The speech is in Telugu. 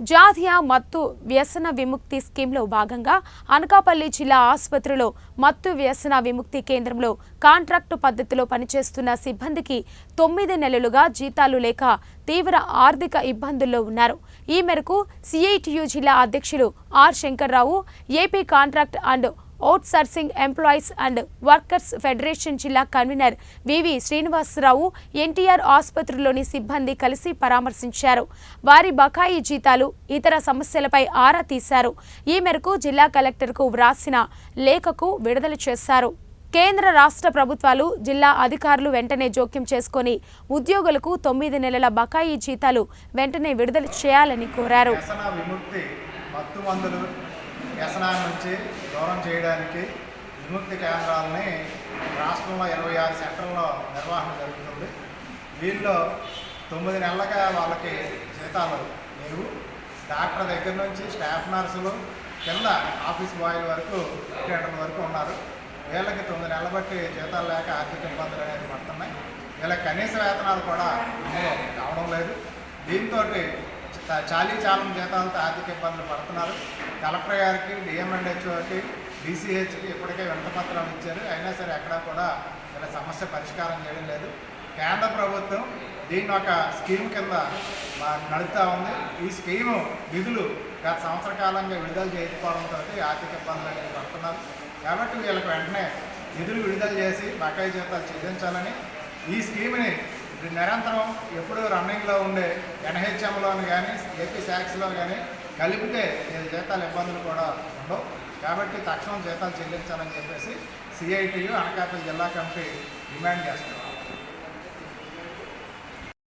జాతీయ మత్తు వ్యసన విముక్తి స్కీమ్లో భాగంగా అనకాపల్లి జిల్లా ఆసుపత్రిలో మత్తు వ్యసన విముక్తి కేంద్రంలో కాంట్రాక్టు పద్ధతిలో పనిచేస్తున్న సిబ్బందికి తొమ్మిది నెలలుగా జీతాలు లేక తీవ్ర ఆర్థిక ఇబ్బందుల్లో ఉన్నారు. ఈ మేరకు సిఐటియు జిల్లా అధ్యక్షులు R Shankar Rao AP contract and outsourcing employees and workers federation జిల్లా కన్వీనర్ వివి శ్రీనివాసరావు ఎన్టీఆర్ ఆసుపత్రిలోని సిబ్బంది కలిసి పరామర్శించారు. వారి బకాయి జీతాలు ఇతర సమస్యలపై ఆరా తీశారు. ఈ మేరకు జిల్లా కలెక్టర్కు వ్రాసిన లేఖకు విడుదల చేశారు. కేంద్ర రాష్ట్ర ప్రభుత్వాలు జిల్లా అధికారులు వెంటనే జోక్యం చేసుకొని ఉద్యోగులకు తొమ్మిది నెలల బకాయి జీతాలు వెంటనే విడుదల చేయాలని కోరారు. వ్యసనా వ్యసనాల నుంచి దూరం చేయడానికి విముక్తి కేంద్రాలని రాష్ట్రంలో ఇరవై ఆరు సెంటర్లో నిర్వహణ జరుగుతుంది. వీళ్ళు తొమ్మిది నెలలుగా వాళ్ళకి జీతాలు లేవు. డాక్టర్ దగ్గర నుంచి స్టాఫ్ నర్సులు కింద ఆఫీస్ బాయ్ల వరకు అటెండర్ వరకు ఉన్నారు. వీళ్ళకి తొమ్మిది నెలల బట్టి జీతాలు లేక ఆర్థిక ఇబ్బందులు అనేది పడుతున్నాయి. వీళ్ళకి కనీస వేతనాలు కూడా కావడం లేదు. దీంతో చాలీ చాలం జీతాలతో ఆర్థిక ఇబ్బందులు పడుతున్నారు. కలెక్టర్ గారికి డిఎంఎండ్హెచ్ఓకి డీసీహెచ్కి ఇప్పటికే వింతపత్రాలు ఇచ్చారు. అయినా సరే ఎక్కడా కూడా వీళ్ళ సమస్య పరిష్కారం చేయడం లేదు. కేంద్ర ప్రభుత్వం దీన్ని ఒక స్కీమ్ కింద నడుపుతూ నడుపుతా ఉంది. ఈ స్కీము నిధులు గత సంవత్సర కాలంగా విడుదల చేయకపోవడంతో ఆర్థిక ఇబ్బందులు అనేవి పడుతున్నారు. కాబట్టి వీళ్ళకి వెంటనే నిధులు విడుదల చేసి బకాయి జీతాలు చెల్లించాలని ఈ స్కీమ్ని నిరంతరం ఎప్పుడూ రన్నింగ్లో ఉండే ఎన్హెచ్ఎంలోని కానీ ఏపీ శాక్స్లో కానీ కలిపితే నేను జీతాల ఇబ్బందులు కూడా ఉండవు. కాబట్టి తక్షణం జీతాలు చెల్లించాలని చెప్పేసి సిఐటియు అనకాపల్లి జిల్లా కమిటీ డిమాండ్ చేస్తున్నారు